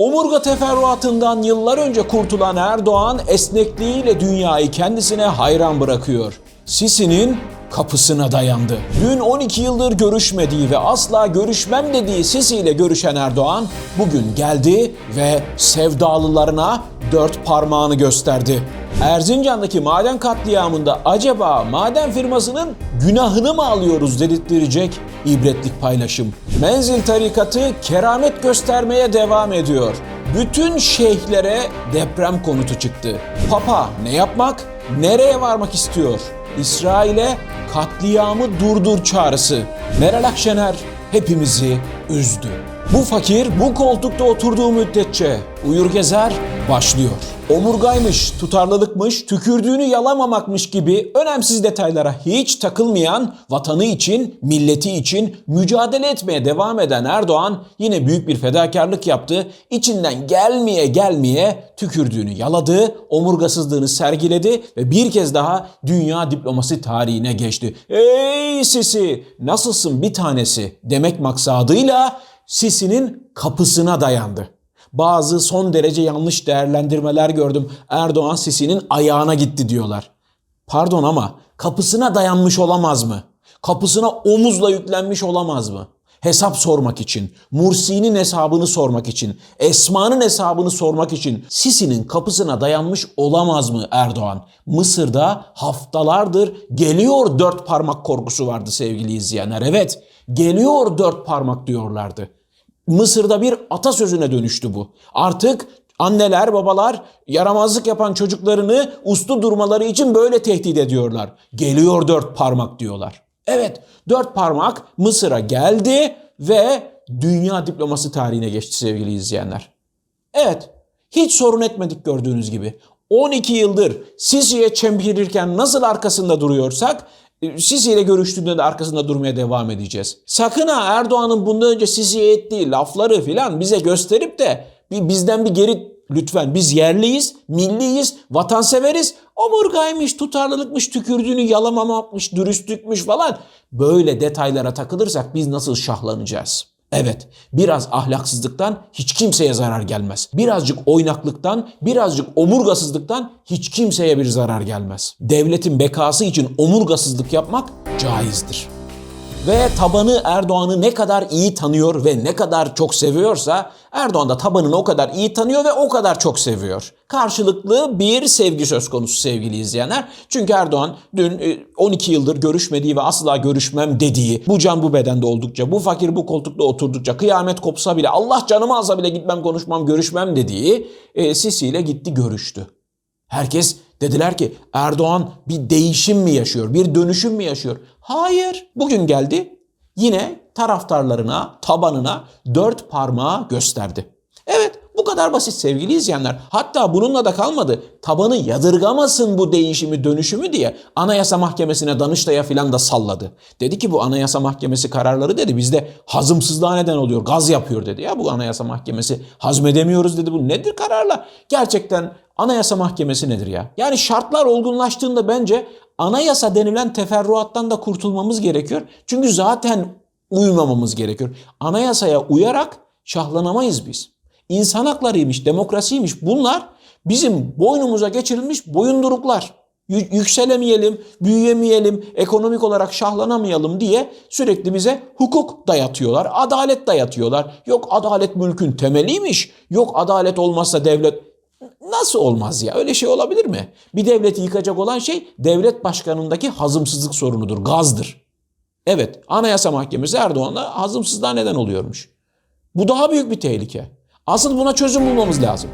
Omurga teferruatından yıllar önce kurtulan Erdoğan esnekliğiyle dünyayı kendisine hayran bırakıyor. Sisi'nin kapısına dayandı. Dün 12 yıldır görüşmediği ve asla görüşmem dediği Sisi ile görüşen Erdoğan bugün geldi ve sevdalılarına dört parmağını gösterdi. Erzincan'daki maden katliamında acaba maden firmasının günahını mı alıyoruz dedirttirecek ibretlik paylaşım. Menzil tarikatı keramet göstermeye devam ediyor. Bütün şeyhlere deprem konutu çıktı. Papa ne yapmak, nereye varmak istiyor? İsrail'e katliamı durdur çağrısı. Meral Akşener hepimizi üzdü. Bu fakir bu koltukta oturduğu müddetçe uyur gezer başlıyor. Omurgaymış, tutarlılıkmış, tükürdüğünü yalamamakmış gibi önemsiz detaylara hiç takılmayan, vatanı için, milleti için mücadele etmeye devam eden Erdoğan yine büyük bir fedakarlık yaptı. İçinden gelmeye gelmeye tükürdüğünü yaladı, omurgasızlığını sergiledi ve bir kez daha dünya diplomasi tarihine geçti. Ey Sisi nasılsın bir tanesi demek maksadıyla Sisi'nin kapısına dayandı. Bazı son derece yanlış değerlendirmeler gördüm. Erdoğan Sisi'nin ayağına gitti diyorlar. Pardon ama kapısına dayanmış olamaz mı? Kapısına omuzla yüklenmiş olamaz mı? Hesap sormak için, Mursi'nin hesabını sormak için, Esma'nın hesabını sormak için Sisi'nin kapısına dayanmış olamaz mı Erdoğan? Mısır'da haftalardır geliyor dört parmak korkusu vardı sevgili izleyenler. Evet, geliyor dört parmak diyorlardı. Mısır'da bir atasözüne dönüştü bu. Artık anneler, babalar yaramazlık yapan çocuklarını uslu durmaları için böyle tehdit ediyorlar. Geliyor dört parmak diyorlar. Evet, dört parmak Mısır'a geldi ve dünya diploması tarihine geçti sevgili izleyenler. Evet, hiç sorun etmedik gördüğünüz gibi. 12 yıldır Sisi'ye çemkirirken nasıl arkasında duruyorsak Sisi ile görüştüğünde de arkasında durmaya devam edeceğiz. Sakın ha Erdoğan'ın bundan önce Sisi'ye ettiği lafları filan bize gösterip de bir bizden bir geri lütfen biz yerliyiz, milliyiz, vatanseveriz. Omurgaymış, tutarlılıkmış, tükürdüğünü yalamamakmış, dürüstlükmüş falan. Böyle detaylara takılırsak biz nasıl şahlanacağız? Evet, biraz ahlaksızlıktan hiç kimseye zarar gelmez. Birazcık oynaklıktan, birazcık omurgasızlıktan hiç kimseye bir zarar gelmez. Devletin bekası için omurgasızlık yapmak caizdir. Ve tabanı Erdoğan'ı ne kadar iyi tanıyor ve ne kadar çok seviyorsa Erdoğan da tabanını o kadar iyi tanıyor ve o kadar çok seviyor. Karşılıklı bir sevgi söz konusu sevgili izleyenler. Çünkü Erdoğan dün e, 12 yıldır görüşmediği ve asla görüşmem dediği bu can bu bedende oldukça, bu fakir bu koltukta oturdukça, kıyamet kopsa bile, Allah canımı alsa bile gitmem konuşmam görüşmem dediği e, Sisi ile gitti görüştü. Herkes dediler ki Erdoğan bir değişim mi yaşıyor, bir dönüşüm mü yaşıyor? Hayır. Bugün geldi yine taraftarlarına, tabanına dört parmağı gösterdi. Bu kadar basit sevgili izleyenler. Hatta bununla da kalmadı. Tabanı yadırgamasın bu değişimi, dönüşümü diye Anayasa Mahkemesi'ne, Danıştay'a filan da salladı. Dedi ki bu Anayasa Mahkemesi kararları dedi bizde hazımsızlığa neden oluyor, gaz yapıyor dedi. Ya bu Anayasa Mahkemesi hazmedemiyoruz dedi. Bu nedir kararla? Gerçekten Anayasa Mahkemesi nedir ya? Yani şartlar olgunlaştığında bence anayasa denilen teferruattan da kurtulmamız gerekiyor. Çünkü zaten uymamamız gerekiyor. Anayasaya uyarak şahlanamayız biz. İnsan haklarıymış, demokrasiymiş bunlar bizim boynumuza geçirilmiş boyunduruklar. Yükselemeyelim, büyüyemeyelim, ekonomik olarak şahlanamayalım diye sürekli bize hukuk dayatıyorlar, adalet dayatıyorlar. Yok adalet mülkün temeliymiş, yok adalet olmazsa devlet Nasıl olmaz ya? Öyle şey olabilir mi? Bir devleti yıkacak olan şey devlet başkanındaki hazımsızlık sorunudur, gazdır. Evet, Anayasa Mahkemesi Erdoğan'la hazımsızlığa neden oluyormuş. Bu daha büyük bir tehlike. Asıl buna çözüm bulmamız lazım.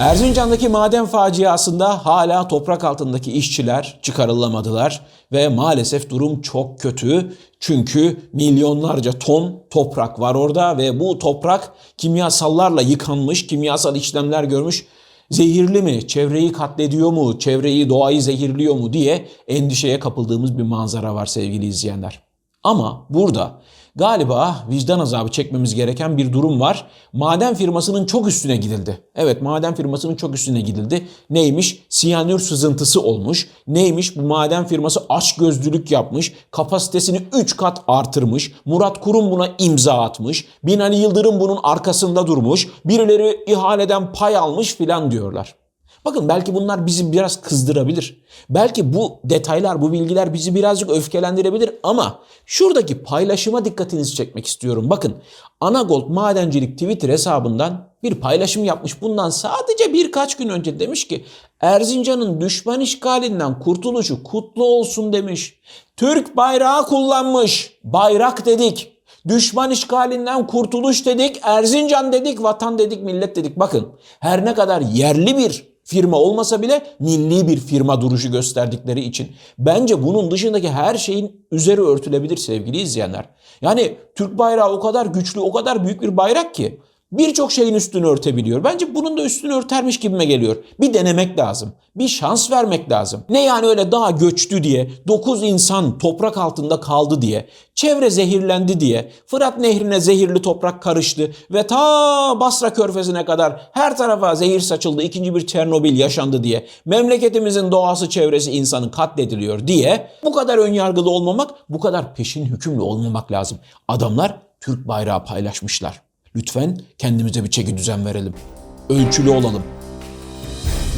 Erzincan'daki maden faciasında hala toprak altındaki işçiler çıkarılamadılar ve maalesef durum çok kötü. Çünkü milyonlarca ton toprak var orada ve bu toprak kimyasallarla yıkanmış, kimyasal işlemler görmüş. Zehirli mi, çevreyi katlediyor mu, çevreyi, doğayı zehirliyor mu diye endişeye kapıldığımız bir manzara var sevgili izleyenler. Ama burada Galiba vicdan azabı çekmemiz gereken bir durum var. Maden firmasının çok üstüne gidildi. Evet maden firmasının çok üstüne gidildi. Neymiş? Siyanür sızıntısı olmuş. Neymiş? Bu maden firması aç gözlülük yapmış. Kapasitesini 3 kat artırmış. Murat Kurum buna imza atmış. Binali Yıldırım bunun arkasında durmuş. Birileri ihaleden pay almış filan diyorlar. Bakın belki bunlar bizi biraz kızdırabilir. Belki bu detaylar, bu bilgiler bizi birazcık öfkelendirebilir ama şuradaki paylaşıma dikkatinizi çekmek istiyorum. Bakın Anagold Madencilik Twitter hesabından bir paylaşım yapmış. Bundan sadece birkaç gün önce demiş ki Erzincan'ın düşman işgalinden kurtuluşu kutlu olsun demiş. Türk bayrağı kullanmış. Bayrak dedik. Düşman işgalinden kurtuluş dedik, Erzincan dedik, vatan dedik, millet dedik. Bakın her ne kadar yerli bir firma olmasa bile milli bir firma duruşu gösterdikleri için bence bunun dışındaki her şeyin üzeri örtülebilir sevgili izleyenler. Yani Türk bayrağı o kadar güçlü, o kadar büyük bir bayrak ki birçok şeyin üstünü örtebiliyor. Bence bunun da üstünü örtermiş gibime geliyor. Bir denemek lazım. Bir şans vermek lazım. Ne yani öyle daha göçtü diye, 9 insan toprak altında kaldı diye, çevre zehirlendi diye, Fırat nehrine zehirli toprak karıştı ve ta Basra körfezine kadar her tarafa zehir saçıldı, ikinci bir Çernobil yaşandı diye, memleketimizin doğası çevresi insanı katlediliyor diye bu kadar önyargılı olmamak, bu kadar peşin hükümlü olmamak lazım. Adamlar Türk bayrağı paylaşmışlar. Lütfen kendimize bir çeki düzen verelim. Ölçülü olalım.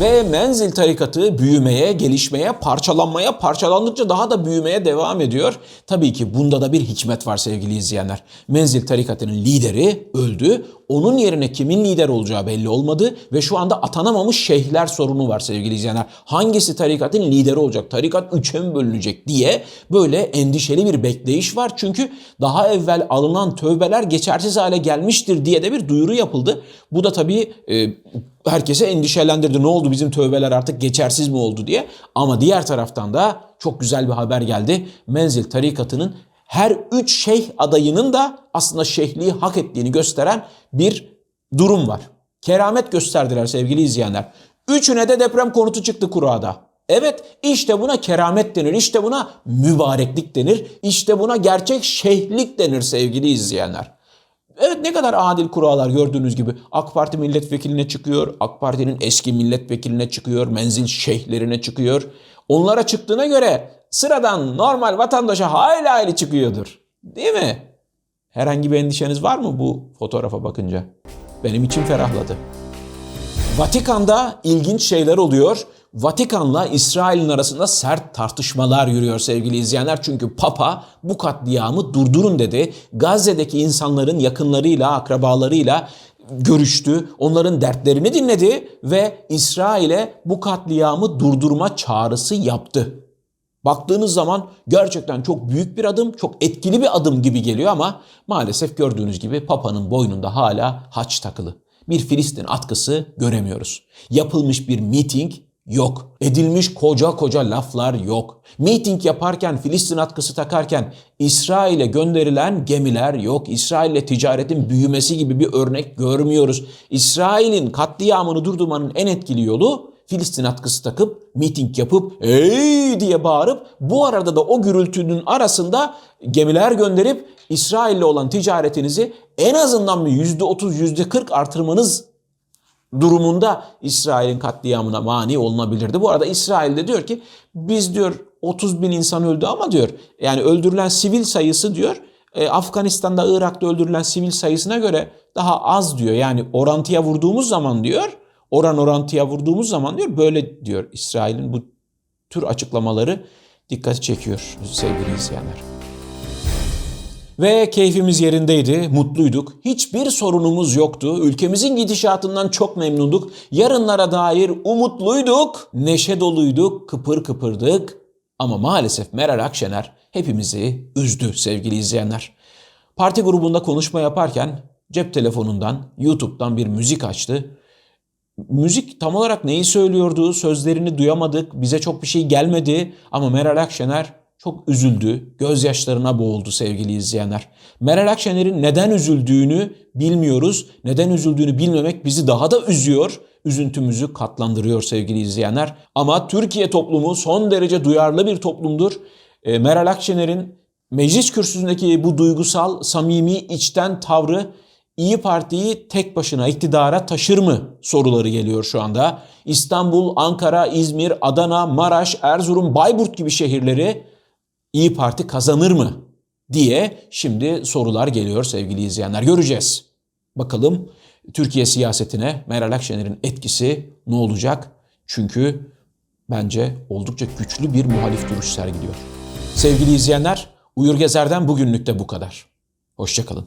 Ve menzil tarikatı büyümeye, gelişmeye, parçalanmaya, parçalandıkça daha da büyümeye devam ediyor. Tabii ki bunda da bir hikmet var sevgili izleyenler. Menzil tarikatının lideri öldü. Onun yerine kimin lider olacağı belli olmadı ve şu anda atanamamış şeyhler sorunu var sevgili izleyenler. Hangisi tarikatın lideri olacak? Tarikat üçe mi bölünecek diye böyle endişeli bir bekleyiş var. Çünkü daha evvel alınan tövbeler geçersiz hale gelmiştir diye de bir duyuru yapıldı. Bu da tabii e, herkese endişelendirdi. Ne oldu bizim tövbeler artık geçersiz mi oldu diye. Ama diğer taraftan da çok güzel bir haber geldi. Menzil tarikatının her üç şeyh adayının da aslında şeyhliği hak ettiğini gösteren bir durum var. Keramet gösterdiler sevgili izleyenler. Üçüne de deprem konutu çıktı kurada. Evet işte buna keramet denir, işte buna mübareklik denir, işte buna gerçek şeyhlik denir sevgili izleyenler. Evet ne kadar adil kurallar gördüğünüz gibi AK Parti milletvekiline çıkıyor, AK Parti'nin eski milletvekiline çıkıyor, menzil şeyhlerine çıkıyor. Onlara çıktığına göre sıradan normal vatandaşa hayli hayli çıkıyordur. Değil mi? Herhangi bir endişeniz var mı bu fotoğrafa bakınca? Benim içim ferahladı. Vatikan'da ilginç şeyler oluyor. Vatikan'la İsrail'in arasında sert tartışmalar yürüyor sevgili izleyenler. Çünkü Papa bu katliamı durdurun dedi. Gazze'deki insanların yakınlarıyla, akrabalarıyla görüştü. Onların dertlerini dinledi ve İsrail'e bu katliamı durdurma çağrısı yaptı. Baktığınız zaman gerçekten çok büyük bir adım, çok etkili bir adım gibi geliyor ama maalesef gördüğünüz gibi Papa'nın boynunda hala haç takılı. Bir Filistin atkısı göremiyoruz. Yapılmış bir miting yok. Edilmiş koca koca laflar yok. Meeting yaparken, Filistin atkısı takarken İsrail'e gönderilen gemiler yok. İsrail'le ticaretin büyümesi gibi bir örnek görmüyoruz. İsrail'in katliamını durdurmanın en etkili yolu Filistin atkısı takıp, miting yapıp, ey diye bağırıp, bu arada da o gürültünün arasında gemiler gönderip İsrail'le olan ticaretinizi en azından bir %30, %40 artırmanız durumunda İsrail'in katliamına mani olunabilirdi. Bu arada İsrail de diyor ki biz diyor 30 bin insan öldü ama diyor yani öldürülen sivil sayısı diyor e, Afganistan'da Irak'ta öldürülen sivil sayısına göre daha az diyor. Yani orantıya vurduğumuz zaman diyor oran orantıya vurduğumuz zaman diyor böyle diyor İsrail'in bu tür açıklamaları dikkati çekiyor sevgili izleyenler. Ve keyfimiz yerindeydi, mutluyduk. Hiçbir sorunumuz yoktu. Ülkemizin gidişatından çok memnunduk. Yarınlara dair umutluyduk, neşe doluyduk, kıpır kıpırdık. Ama maalesef Meral Akşener hepimizi üzdü sevgili izleyenler. Parti grubunda konuşma yaparken cep telefonundan, YouTube'dan bir müzik açtı. Müzik tam olarak neyi söylüyordu, sözlerini duyamadık, bize çok bir şey gelmedi ama Meral Akşener çok üzüldü, gözyaşlarına boğuldu sevgili izleyenler. Meral Akşener'in neden üzüldüğünü bilmiyoruz. Neden üzüldüğünü bilmemek bizi daha da üzüyor. Üzüntümüzü katlandırıyor sevgili izleyenler. Ama Türkiye toplumu son derece duyarlı bir toplumdur. E, Meral Akşener'in Meclis kürsüsündeki bu duygusal, samimi, içten tavrı İyi Parti'yi tek başına iktidara taşır mı soruları geliyor şu anda. İstanbul, Ankara, İzmir, Adana, Maraş, Erzurum, Bayburt gibi şehirleri İyi Parti kazanır mı diye şimdi sorular geliyor sevgili izleyenler. Göreceğiz. Bakalım Türkiye siyasetine Meral Akşener'in etkisi ne olacak? Çünkü bence oldukça güçlü bir muhalif duruş sergiliyor. Sevgili izleyenler, Uyur Gezer'den bugünlük de bu kadar. Hoşçakalın.